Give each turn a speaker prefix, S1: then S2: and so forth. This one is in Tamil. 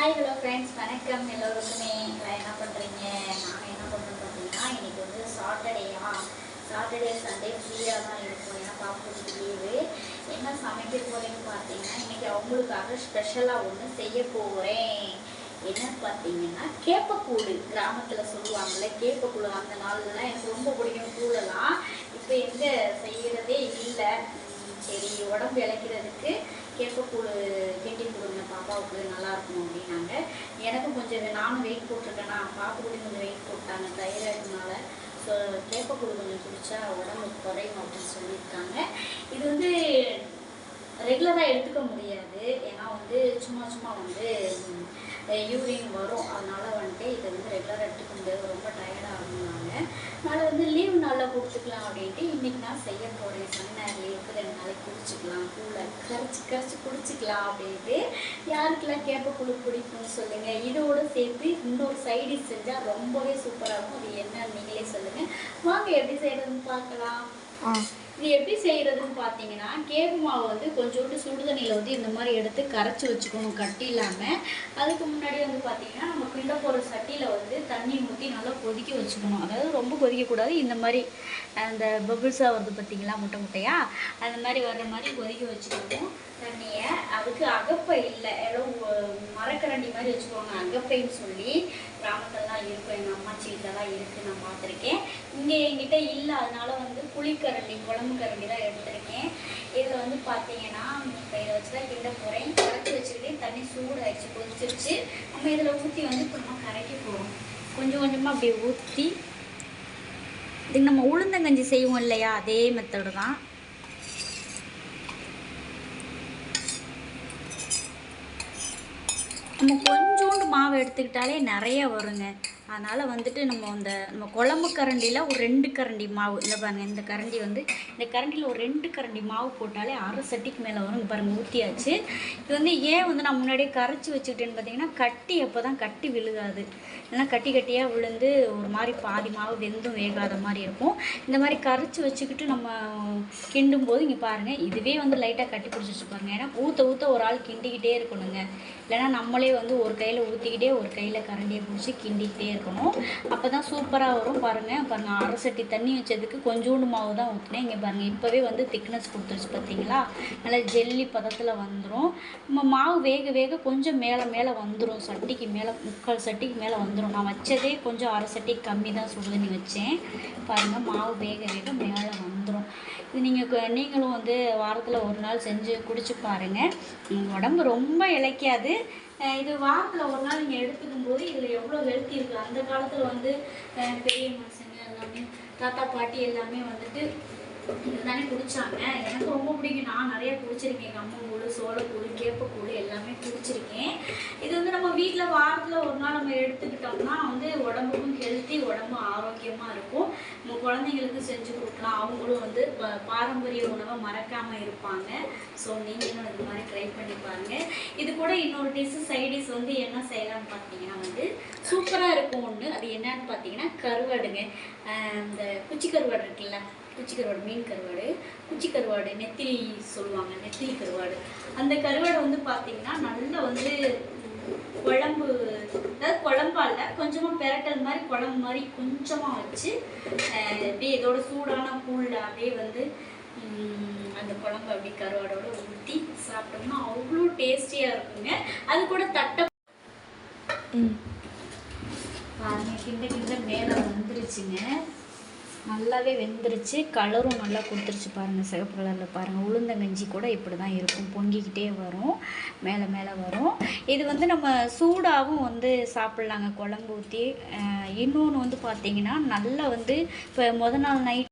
S1: ஹாய் ஹலோ ஃப்ரெண்ட்ஸ் வணக்கம். எல்லோருக்குமே எல்லாம் என்ன பண்ணுறீங்க நான் என்ன பண்ணுறோம் பார்த்தீங்கன்னா இன்றைக்கி வந்து சாட்டர்டேயா சாட்டர்டே சண்டே ஃப்ரீயாக தான் இருக்கும். ஏன்னா பாப்புக்கு லீவு என்ன சமைக்க போகிறேன்னு பார்த்தீங்கன்னா இன்றைக்கி அவங்களுக்காக ஸ்பெஷலாக ஒன்று செய்ய போகிறேன் என்னன்னு பார்த்தீங்கன்னா கேப்பக்கூடு கிராமத்தில் சொல்லுவாங்கல்ல கேப்பக்கூடு அந்த நாள்லாம் எனக்கு ரொம்ப பிடிக்கும் கூழெல்லாம். இப்போ எங்கே செய்கிறதே இல்லை. சரி உடம்பு இழைக்கிறதுக்கு கேப்பக்கூழு கிண்டி கொடுங்க பாப்பாவுக்கு நல்லா இருக்கும் அப்படின்னாங்க. எனக்கும் கொஞ்சம் நானும் வெயிட் போட்டிருக்கேன்னா பாப்பாவுக்கு கொஞ்சம் வெயிட் போட்டாங்க தைராய்டுனால ஸோ கேப்பக்கூழு கொஞ்சம் குடிச்சா உடம்பு குறையும் அப்படின்னு சொல்லியிருக்காங்க. இது வந்து ரெகுலராக எடுத்துக்க முடியாது. ஏன்னா வந்து சும்மா சும்மா வந்து யூரின் வரும். அதனால வந்துட்டு இதை வந்து ரெகுலராக எடுத்துக்க முடியாது ரொம்ப டயர்டாக ஆகுனாங்க அதனால் நல்லா லீவு கொடுத்துக்கலாம் அப்படின்ட்டு இன்றைக்கி நான் செய்ய போகிறேன் சண்டை லீவுக்கு ரெண்டு நாளைக்கு குடிச்சிக்கலாம். கூழை கரைச்சி கரைச்சி குடிச்சிக்கலாம் அப்படின்ட்டு யாருக்கெல்லாம் கேப்ப குழு பிடிக்கும்னு சொல்லுங்கள் இதோட சேர்த்து இன்னொரு சைடிஷ் செஞ்சால் ரொம்பவே சூப்பராக இருக்கும். அது என்னன்னு நீங்களே சொல்லுங்கள் வாங்க எப்படி செய்கிறதுன்னு பார்க்கலாம். இது எப்படி செய்யறதுன்னு பார்த்தீங்கன்னா கேவு மாவு வந்து கொஞ்சோண்டு சுடுதண்ணியில் வந்து இந்த மாதிரி எடுத்து கரைச்சி வச்சுக்கணும் கட்டி இல்லாமல் அதுக்கு முன்னாடி வந்து பார்த்தீங்கன்னா நம்ம கிண்ட போகிற சட்டியில் வந்து தண்ணி ஊற்றி நல்லா கொதிக்க வச்சுக்கணும். அதாவது ரொம்ப கொதிக்கக்கூடாது. இந்த மாதிரி அந்த பபிள்ஸாக வருது பார்த்தீங்களா முட்டை முட்டையாக அந்த மாதிரி வர்ற மாதிரி கொதிக்க வச்சுக்கணும். தண்ணியை அதுக்கு அகப்பை இல்லை. ஏதோ மரக்கரண்டி மாதிரி வச்சுக்கோங்க. அகப்பைன்னு சொல்லி கிராமத்துலலாம் இருக்கும். எங்கள் அம்மாச்சி வீட்டிலலாம் இருக்குது நான் பார்த்துருக்கேன். இங்கே என்கிட்ட இல்லை. அதனால வந்து புளிக்கரண்டி குழம்பு கரண்டி தான் எடுத்திருக்கேன். இதில் வந்து பார்த்தீங்கன்னா இப்போ இதை வச்சு தான் கிண்ட போகிறேன் கரைச்சி வச்சுக்கிட்டே தண்ணி சூடாகிடுச்சு கொதிச்சிருச்சு. நம்ம இதில் ஊற்றி வந்து இப்போ நம்ம கரைக்க போகிறோம் கொஞ்சம் கொஞ்சமாக அப்படியே ஊற்றி இதுக்கு நம்ம உளுந்தங்கஞ்சி செய்வோம் இல்லையா? அதே மெத்தடு தான். நம்ம கொஞ்சோண்டு மாவு எடுத்துக்கிட்டாலே நிறைய வருங்க. அதனால் வந்துட்டு நம்ம அந்த நம்ம குழம்பு கரண்டியில் ஒரு ரெண்டு கரண்டி மாவு இந்த பாருங்க இந்த கரண்டி வந்து இந்த கரண்டியில் ஒரு ரெண்டு கரண்டி மாவு போட்டாலே அரை சட்டிக்கு மேலே வரும் பாருங்கள் ஊற்றியாச்சு இது வந்து ஏன் வந்து நான் முன்னாடியே கரைச்சி வச்சுக்கிட்டேன்னு பார்த்தீங்கன்னா கட்டி அப்போ தான் கட்டி விழுகாது. ஏன்னா கட்டி கட்டியாக விழுந்து ஒரு மாதிரி பாதி மாவு வெந்தும் வேகாத மாதிரி இருக்கும். இந்த மாதிரி கரைச்சி வச்சுக்கிட்டு நம்ம கிண்டும் போது இங்கே பாருங்கள் இதுவே வந்து லைட்டாக கட்டி பிடிச்சிட்டு பாருங்கள் ஏன்னா ஊற்ற ஊற்ற ஒரு ஆள் கிண்டிக்கிட்டே இருக்கணுங்க. இல்லைன்னா நம்மளே வந்து ஒரு கையில் ஊற்றிக்கிட்டே ஒரு கையில் கரண்டியை பிடிச்சி கிண்டிக்கிட்டே இருக்கணும். அப்போ தான் சூப்பராக வரும் பாருங்கள் பாருங்கள் அரை சட்டி தண்ணி வச்சதுக்கு கொஞ்சோண்டு மாவு தான் ஊற்றினேன் இங்கே பாருங்கள் இப்போவே வந்து திக்னஸ் கொடுத்துருச்சு பார்த்தீங்களா நல்லா ஜெல்லி பதத்தில் வந்துடும் நம்ம மாவு வேக வேக கொஞ்சம் மேலே மேலே வந்துடும் சட்டிக்கு மேலே முக்கால் சட்டிக்கு மேலே வந்துடும் நான் வச்சதே கொஞ்சம் அரை சட்டி கம்மி தான் சுடுதண்ணி வச்சேன். பாருங்கள் மாவு வேக வேக மேலே வந்துடும் இது நீங்கள் நீங்களும் வந்து வாரத்தில் ஒரு நாள் செஞ்சு குடிச்சு பாருங்கள் உடம்பு ரொம்ப இளைக்காது. இது வாரத்தில் ஒரு நாள் நீங்கள் எடுத்துக்கும் போது இதில் எவ்வளோ ஹெல்த்தி இருக்குது அந்த காலத்தில் வந்து பெரிய மனுஷங்க எல்லாமே தாத்தா பாட்டி எல்லாமே வந்துட்டு இதுதானே குடிச்சாங்க. எனக்கு ரொம்ப பிடிக்கும். நான் நிறைய குடிச்சிருக்கேன். கம்மங்கூழ் சோளக்கூழ் கேப்பக்கூழ் எல்லாமே குடிச்சிருக்கேன். இது வந்து நம்ம வீட்டில் வாரத்தில் ஒரு நாள் நம்ம எடுத்துக்கிட்டோம்னா வந்து உடம்புக்கும் ஹெல்த்தி உடம்பு ஆரோக்கியமாக இருக்கும். நம்ம குழந்தைங்களுக்கு செஞ்சு கொடுக்கலாம். அவங்களும் வந்து ப- பாரம்பரிய உணவை மறக்காமல் இருப்பாங்க. ஸோ நீங்களும் இது மாதிரி ட்ரை பண்ணி பாருங்க. இது கூட இன்னொரு டிஷ் சைடிஷ் வந்து என்ன செய்யலாம்னு பார்த்தீங்கன்னா வந்து சூப்பராக இருக்கும் ஒன்று அது என்னன்னு பார்த்தீங்கன்னா கருவாடுங்க. இந்த குச்சி கருவாடு இருக்குல்ல? குச்சி கருவாடு மீன் கருவாடு. குச்சி கருவாடு நெத்திலி சொல்லுவாங்க நெத்திலி கருவாடு. அந்த கருவாடு வந்து பார்த்தீங்கன்னா நல்லா வந்து குழம்பு அதாவது குழம்பா இல்லை கொஞ்சமாக பெரட்டல் மாதிரி குழம்பு மாதிரி கொஞ்சமாக வச்சு அப்படியே இதோட சூடான கூழில் அப்படியே வந்து உம், அந்த குழம்பு அப்படியே கருவாடோட ஊற்றி சாப்பிட்டோம்னா அவ்வளோ டேஸ்டியாக இருக்குங்க. அது கூட தட்டை பாருங்க கிண்ட கிண்ட மேலே வந்துருச்சுங்க. நல்லாவே வெந்துருச்சு. கலரும் நல்லா கொடுத்துருச்சு பாருங்கள் சிவப்பு கலரில் பாருங்கள் உளுந்தங்கஞ்சி கூட இப்படி தான் இருக்கும். பொங்கிக்கிட்டே வரும். மேலே மேலே வரும். இது வந்து நம்ம சூடாகவும் வந்து சாப்பிட்லாங்க. குழம்பு ஊற்றி இன்னொன்று வந்து பார்த்திங்கன்னா நல்லா வந்து இப்போ முத நாள் நைட்